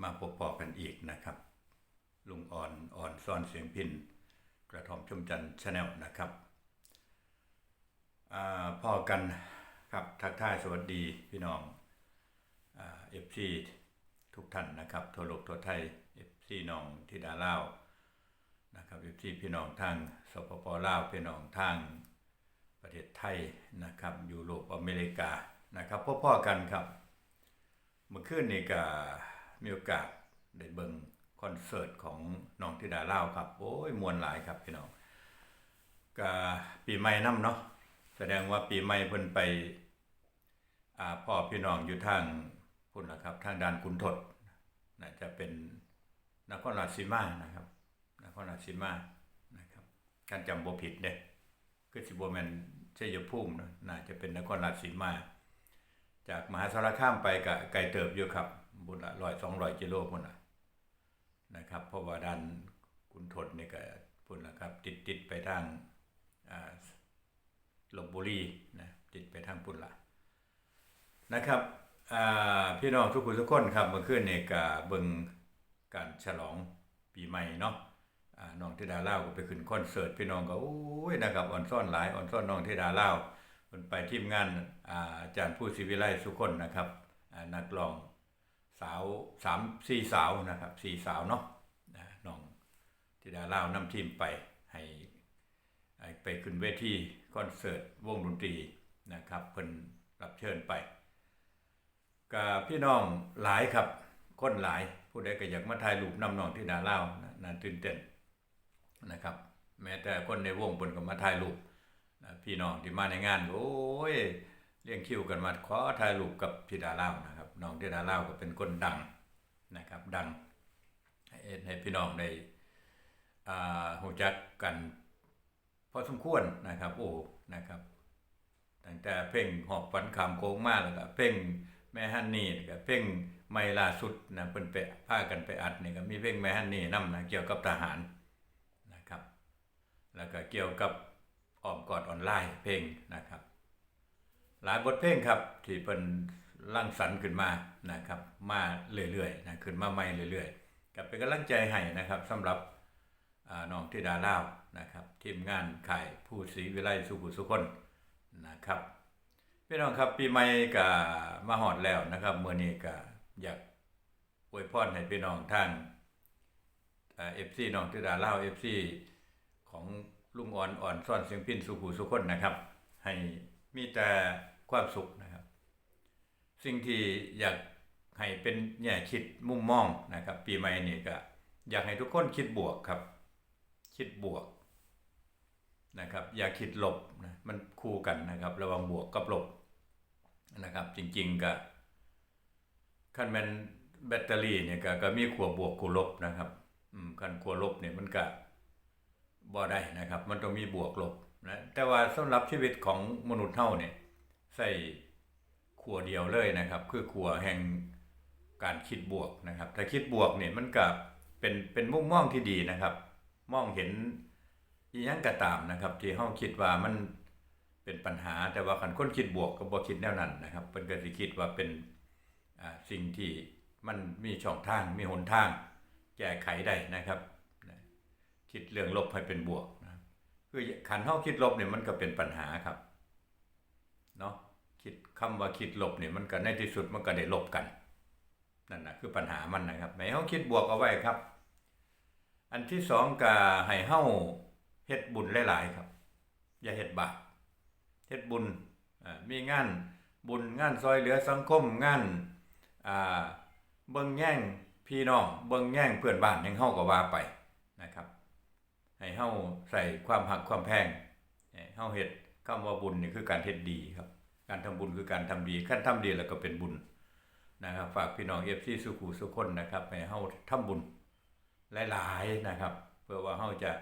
มาพบปอกันอีกนะครับ ลุงอ่อนอ่อนซ่อนเสียงพินกระทอมชมจันทร์ชาแนลนะครับอพ่อกันครับทักทายสวัสดีพี่น้องเอฟซีทุกท่านนะครับทั่วโลกทั่วไทยเอฟซีน้องที่ดาล่าวนะครับเอฟซีพี่น้องทางสปปลาวพี่น้องทางประเทศไทยนะครับยุโรปอเมริกานะครับพ่อๆกันครับเมื่อคืนนี้ก็ มีโอกาสได้เบิ่งคอนเสิร์ตของน้องธิดาเล่าครับ โอ้ยมวนหลายครับพี่น้องก็ปีใหม่นํเนาะแสดงว่าปีใหม่เพิ่นไปอ่าพ่อพี่น้องอยู่ทางพุ่นละครับ ทางด้านกุนทดน่าจะเป็นนครราชสีมานะครับนครราชสีมานะครับการจำบ่ผิดเด้คือสิบแมนชัยภูมินะน่าจะเป็นนครราชสีมา จากมหาสารคามไปกับไกลเติบอยู่ครับ บุญละร้อยสองร้อยกิโลพุ่นน่ะนะครับ เพราะว่าด้านกุนทดนี่ก็พุ่นละครับ ติดติดไปทางอ่าลบบุรีนะติดไปทางพุ่นละนะครับอ่าพี่น้องทุกคนทุกคนครับเมื่อคืนนี่ก็เบิงการฉลองปีใหม่เนาะอ่าน้องธิดาเล่าก็ไปขึ้นคอนเสิร์ตพี่น้องก็โอ้ยนะครับอ่อนซ่อนหลายอ่อนซ่อนน้องธิดาเล่าวเพิ่นไปทีมงานอ่าอาจารย์ผู้ศิวิไลสุคนนะครับนักร้อง สาวสามสี่สาวนะครับสี่สาวเนาะนะน้องธิดาเล่าวนำทีมไปให้ไปขึ้นเวทีคอนเสิร์ตวงดนตรีนะครับเพิ่นรับเชิญไปกับพี่น้องหลายครับคนหลายผู้ใดก็อยากมาถ่ายรูปนำน้องธิดาเล่านะน่าตื่นเต้นนะครับ แม้แต่คนในวงเพิ่นก็มาถ่ายรูปพี่น้องที่มาในงานโอ้ยเรียงคิวกันมาขอถ่ายรูปกับธิดาเล่านะ น้องธิดาล่าก็เป็นคนดังนะครับ ดังให้ให้พี่น้องได้อ่าหูจักกันพอสมควรนะครับโอ้นะครับตั้งแต่เพลงหอบฝันคำโค้งมากแล้วก็เพลงแม่ฮันนี่แล้วก็เพลงไม่ล่าสุดนะเพิ่นไปพากันไปอัดนี่ก็มีเพลงแม่ฮันนี่นํนะเกี่ยวกับทหารนะครับ แล้วก็เกี่ยวกับออมกอดออนไลน์เพลงนะครับ หลายบทเพลงครับที่เพิ่น ร่างสรรค์ขึ้นมานะครับ มาเรื่อยๆนะขึ้นมาใหม่เรื่อยๆกับเป็นกำลังใจให้นะครับสำหรับน้องธิดาล่าวนะครับทีมงานข่ายผู้ศรีวิไลสุขุสุคนนะครับพี่น้องครับปีใหม่ก็มาฮอดแล้วนะครับเมื้อนี้ก็อยากอวยพรให้พี่น้องท่างเอฟซีน้องธิดาเล่าเอฟซีของลุงอ่อนอ่อนซ่อนเสียงพินสุขูสุคนนะครับ ให้มีแต่ความสุขนะ สิ่งที่อยากให้เป็นแง่คิดมุมมองนะครับ ปีใหม่นี่ก็อยากให้ทุกคนคิดบวกครับ คิดบวกนะครับ อย่าคิดลบนะมันคู่กันนะครับ ระวังบวกกับลบนะครับ จริงๆก็คันแมนแบตเตอรี่เนี่ยก็ก็มีขั้วบวกขั้วลบนะครับคันขั้วลบเนี่ยมันก็บ่ได้นะครับ มันต้องมีบวกลบนะแต่ว่าสำหรับชีวิตของมนุษย์เฮาเนี่ยใส่ ขัวเดียวเลยนะครับ คือขัวแห่งการคิดบวกนะครับ ถ้าคิดบวกเนี่ยมันก็เป็นเป็นมุมมองที่ดีนะครับ มองเห็นอีหยังก็ตามนะครับ ที่เฮาคิดว่ามันเป็นปัญหาแต่ว่าคันคนคิดบวกก็บ่คิดแนวนั้นนะครับเพิ่นก็สิคิดว่าเป็นสิ่งที่มันมีช่องทางมีหนทาง แก้ไขได้นะครับ คิดเรื่องลบให้เป็นบวกนะคือขันเฮาคิดลบเนี่ยมันก็เป็นปัญหาครับเนาะ คิดคำว่าคิดลบเนี่ยมันก็ในที่สุดมันก็ได้ลบกันนั่นนะคือปัญหามันนะครับให้เฮาคิดบวกเอาไว้ครับ อันที่สองก็ให้เฮาเฮ็ดบุญหลายๆครับ อย่าเฮ็ดบาปเฮ็ดบุญมีงานบุญงานซอยเหลือสังคมงานเบิ่งแย่งพี่น้องเบิ่งแย่งเพื่อนบ้านยังเฮาก็ว่าไปนะครับ ให้เฮาใส่ความหักความแพงห้เฮาเฮ็ดคำว่าบุญนี่คือการเฮ็ดดีครับ การทำบุญคือการทำดีขั้นทำดีแล้วก็เป็นบุญนะครับ ฝากพี่น้อง FC สุขุสุคนนะครับให้เฮาทำบุญหลายๆนะครับ เพื่อว่าเฮาจะ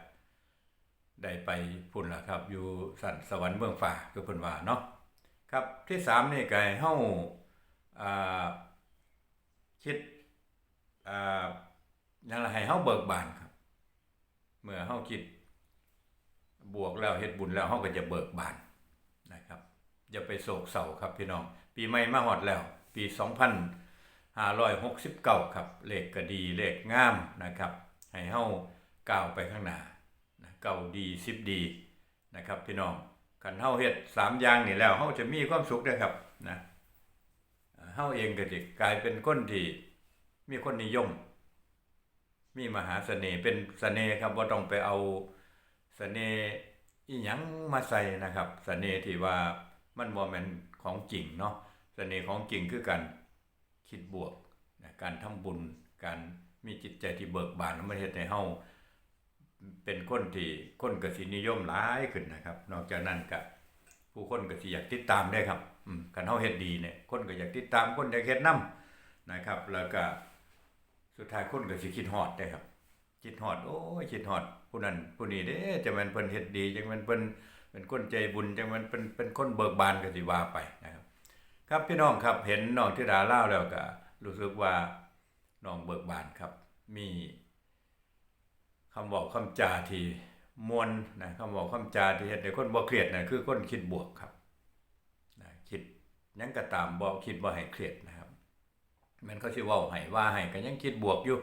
ได้ไปพุ่นล่ะครับ อยู่สันสวรรค์เมืองฟ้าคือเพิ่นว่าเนาะครับที่สามนี่ก็ให้เฮาอ่าคิดอ่านั่นแหละให้เฮาเบิกบานครับ เมื่อเฮาคิดบวกแล้วเฮ็ดบุญแล้วเฮาก็จะเบิกบานนะครับ อย่าไปโศกเศร้าครับพี่น้อง ปีใหม่มาฮอดแล้ว ปี569 ครับ เลขก็ดีเลขงามนะครับ ให้เฮาก้าวไปข้างหน้าเก้าดี10ดีนะครับพี่น้องคันเฮาเฮ็ดสามอย่างนี่แล้วเฮาจะมีความสุขเด้อครับนะเฮาเองก็สิกลายเป็นคนที่มีคนนิยม มีมหาเสน่ห์เป็นเสน่ห์ครับบ่ต้องไปเอาเสน่ห์อีหยังมาใส่นะครับ เสน่ห์ที่ว่า มันบ่แม่นของจริงเนาะเสน่ห์ของจริงคือการคิดบวกนะการทำบุญ การมีจิตใจที่เบิกบานมันเฮ็ดให้เฮาเป็นคนที่คนกสินิยมหลายขึ้นนะครับ นอกจากนั้นก็ผู้คนก็สิอยากติดตามได้ครับอืมคันเฮาเฮ็ดดีเนี่ยคนก็อยากติดตามคนอยากเฮ็ดนํนะครับ แล้วก็สุดท้ายคนก็สิคิดฮอดได้ครับคิดฮอดโอ้ยคิดฮอดผู้นั้นผู้นี้เด้จะแม่นเพิ่นเฮ็ดดีจังแม่นเพิ่น เป็นคนใจบุญจังม่นเป็นเป็นคนเบิกบานก็สิว่าไปนะครับ ครับพี่น้องครับเห็นน้องธิดาเล่าแล้วก็รู้สึกว่าน้องเบิกบานครับ มีคำบอกคำจาที่มวลนะคำบอกคำจาที่เฮ็ดให้คนบ่เครียดนะคือคนคิดบวกครับนะคิดยังก็ตามบ่คิดบ่ให้เครียดนะครับ มันเขาสิเว้าให้ว่าให้ก็ยังคิดบวกอยู่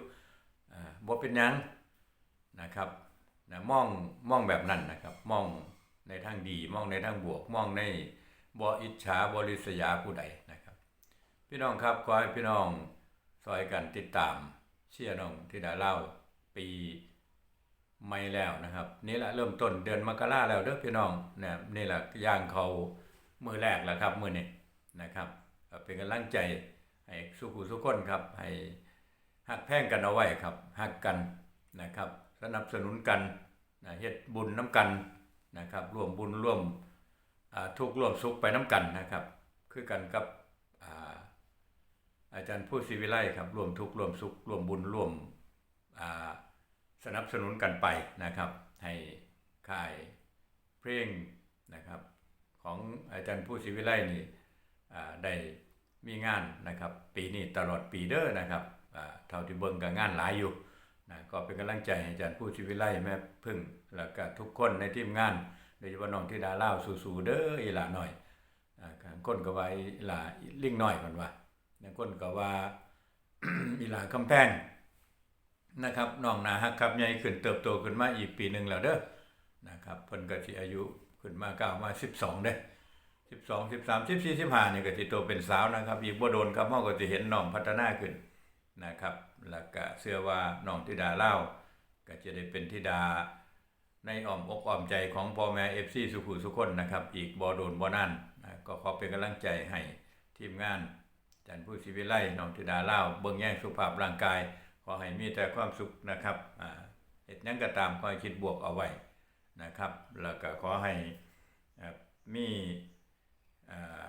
บ่เป็นยังนะครับนะมองมองแบบนั้นนะครับ มอง ในทางดีมองในทางบวกมองในบ่อิจฉาบ่ริษยาผู้ใดนะครับ พี่น้องครับขอให้พี่น้องซอยกันติดตามเชียร์น้องที่ดาเล่าปีใหม่แล้วนะครับ นี่แหละเริ่มต้นเดือนมกราแล้วเด้อพี่น้องนะนี่แหละย่างเขามือแรกแล้วครับมือนี้นะครับเป็นกำลังใจให้สุขุสุขคนครับให้หักแพ่งกันเอาไว้ครับหักกันนะครับ สนับสนุนกันนะเฮ็ดบุญน้ำกัน นะครับร่วมบุญร่วมทุกข์ร่วมสุขไปน้ำกันนะครับ คือกันกับอาอาจารย์ผู้ศิวิไลครับร่วมทุกข์ร่วมสุขร่วมบุญร่วมสนับสนุนกันไปนะครับ ให้ค่ายเพลงนะครับ ของอาจารย์ผู้ศิวิไลนี่ได้มีงานนะครับ ปีนี้ตลอดปีเด้อนะครับเท่าที่เบิ่งก็งานหลายอยู่ นะก็เป็นกำลังใจให้อาจารย์ผู้ชีวิไลแม่พึ่ง แล้วก็ทุกคนในทีมงานโดยเฉพาะน้องธิดาเล่าสู้ๆเด้ออีหลาหน่อยอ่าข้างคนก็ว่าอีหลาลิ่งหน้อยมันว่าบางคนก็ว่าอีหลาคำแพงนะครับน้องนาฮักครับใหญ่ขึ้นเติบโตขึ้นมาอีกปีหนึ่งแล้วเด้อนะครับเพิ่นก็สิอายุขึ้นมาก้าวมา12เด้อสิบสองสิบสามสิบสี่สิบห้าเนี่ยก็สิโตเป็นสาวนะครับ อีกบ่โดนครับเฮาก็สิเห็นน้องพัฒนาขึ้น นะครับแล้วก็เชื่อว่าน้องธิดาเล่า ก็จะได้เป็นธิดาในอ้อมอกอ้อมใจของพ่อแม่ FC สุขุสุคนนะครับ อีกบ่โดนบ่นานนะก็ขอเป็นกำลังใจให้ทีมงานจารย์ผู้ศิวิไลน้องธิดาเล่าเบิ่งแย่งสุขภาพร่างกาย ขอให้มีแต่ความสุขนะครับอ่าเฮ็ดยังก็ตามขอให้คิดบวกเอาไว้นะครับ แล้วก็ขอให้มีอ่า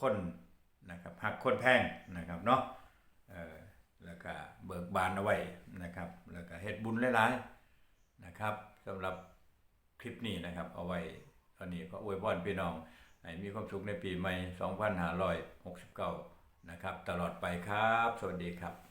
คนนะครับหักคนแพงนะครับเนาะ แล้วก็เบิกบานเอาไว้นะครับ แล้วก็เฮ็ดบุญหลายๆนะครับสำหรับคลิปนี้นะครับ เอาไว้ตอนนี้ก็อวยพรพี่น้องให้มีความสุขในปีใหม่ 2569 นะครับ ตลอดไปครับ สวัสดีครับ